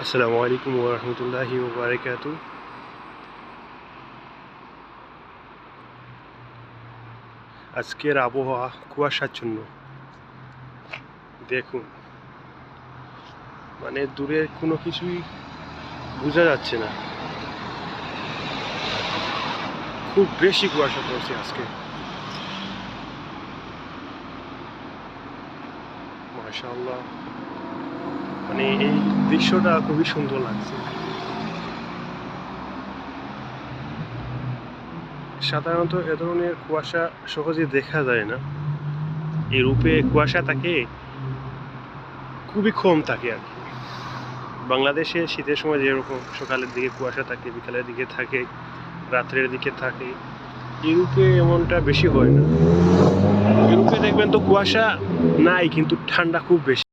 আসসালামু আলাইকুম ওরহমতুল্লাহি ওবরাকাতু আজকের আবহাওয়া কুয়াশাচ্ছন্ন। দেখুন। মানে দূরের কোনো কিছুই বোঝা যাচ্ছে না। খুব বেশি কুয়াশা পড়ছে আজকে। মাশাআল্লাহ। মানে এই দৃশ্যটা খুবই সুন্দর লাগছে। সাধারণত এ ধরনের কুয়াশা সহজে দেখা যায় না। এই রূপে কুয়াশা থাকে খুবই কম থাকে আর কি। বাংলাদেশে শীতের সময় যেরকম সকালের দিকে কুয়াশা থাকে, বিকালের দিকে থাকে, রাত্রের দিকে থাকে ইউরোপে এমনটা বেশি হয় না। ইউরোপে দেখবেন তো কুয়াশা নাই, কিন্তু ঠান্ডা খুব বেশি।